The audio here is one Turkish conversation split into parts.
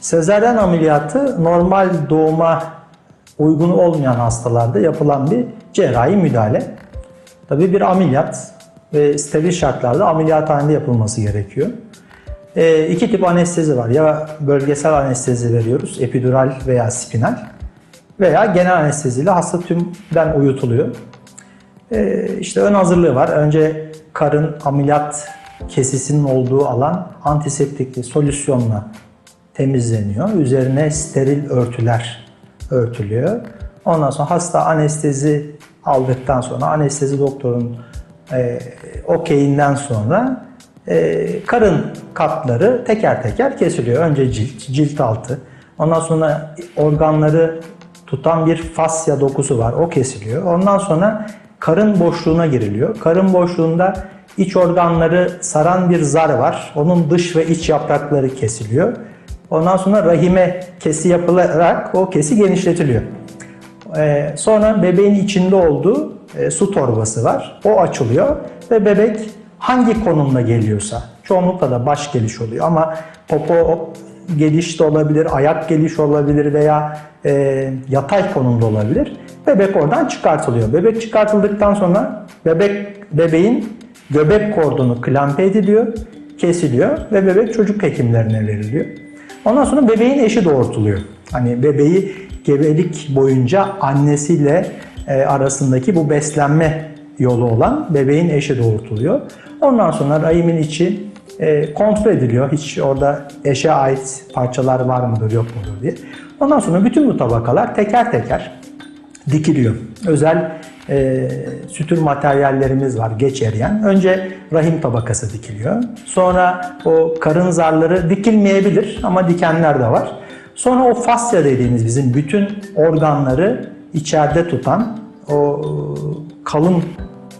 Sezaryen ameliyatı normal doğuma uygun olmayan hastalarda yapılan bir cerrahi müdahale. Tabii bir ameliyat ve steril şartlarda ameliyathanede yapılması gerekiyor. E, iki tip anestezi var. Ya bölgesel anestezi veriyoruz, epidural veya spinal veya genel anesteziyle hasta tümden uyutuluyor. E, işte ön hazırlığı var. Önce karın ameliyat kesisinin olduğu alan antiseptikli solüsyonla temizleniyor. Üzerine steril örtüler örtülüyor. Ondan sonra hasta anestezi aldıktan sonra anestezi doktorun e, okeyinden sonra e, karın katları teker teker kesiliyor. Önce cilt, cilt altı. Ondan sonra organları tutan bir fasya dokusu var. O kesiliyor. Ondan sonra karın boşluğuna giriliyor. Karın boşluğunda iç organları saran bir zar var. Onun dış ve iç yaprakları kesiliyor. Ondan sonra rahime kesi yapılarak o kesi genişletiliyor. Ee, sonra bebeğin içinde olduğu e, su torbası var. O açılıyor ve bebek hangi konumda geliyorsa, çoğunlukla da baş geliş oluyor ama popo geliş de olabilir, ayak geliş olabilir veya e, yatay konumda olabilir. Bebek oradan çıkartılıyor. Bebek çıkartıldıktan sonra bebek bebeğin göbek kordonu klampe ediliyor, kesiliyor ve bebek çocuk hekimlerine veriliyor. Ondan sonra bebeğin eşi doğurtuluyor. Hani bebeği gebelik boyunca annesiyle e, arasındaki bu beslenme yolu olan bebeğin eşi doğurtuluyor. Ondan sonra rahimin içi e, kontrol ediliyor. Hiç orada eşe ait parçalar var mıdır yok mudur diye. Ondan sonra bütün bu tabakalar teker teker dikiliyor. Özel e, sütür materyallerimiz var geç eriyen. Önce rahim tabakası dikiliyor. Sonra o karın zarları dikilmeyebilir ama dikenler de var. Sonra o fasya dediğimiz bizim bütün organları içeride tutan o kalın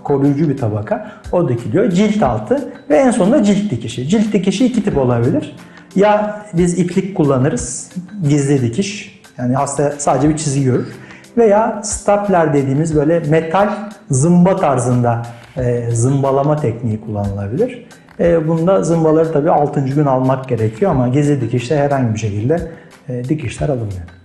koruyucu bir tabaka. O dikiliyor. Cilt altı ve en sonunda cilt dikişi. Cilt dikişi iki tip olabilir. Ya biz iplik kullanırız, gizli dikiş. Yani hasta sadece bir çizgi görür. Veya stapler dediğimiz böyle metal zımba tarzında e, zımbalama tekniği kullanılabilir. E, bunda zımbaları tabii 6. gün almak gerekiyor ama gizli dikişte herhangi bir şekilde e, dikişler alınmıyor.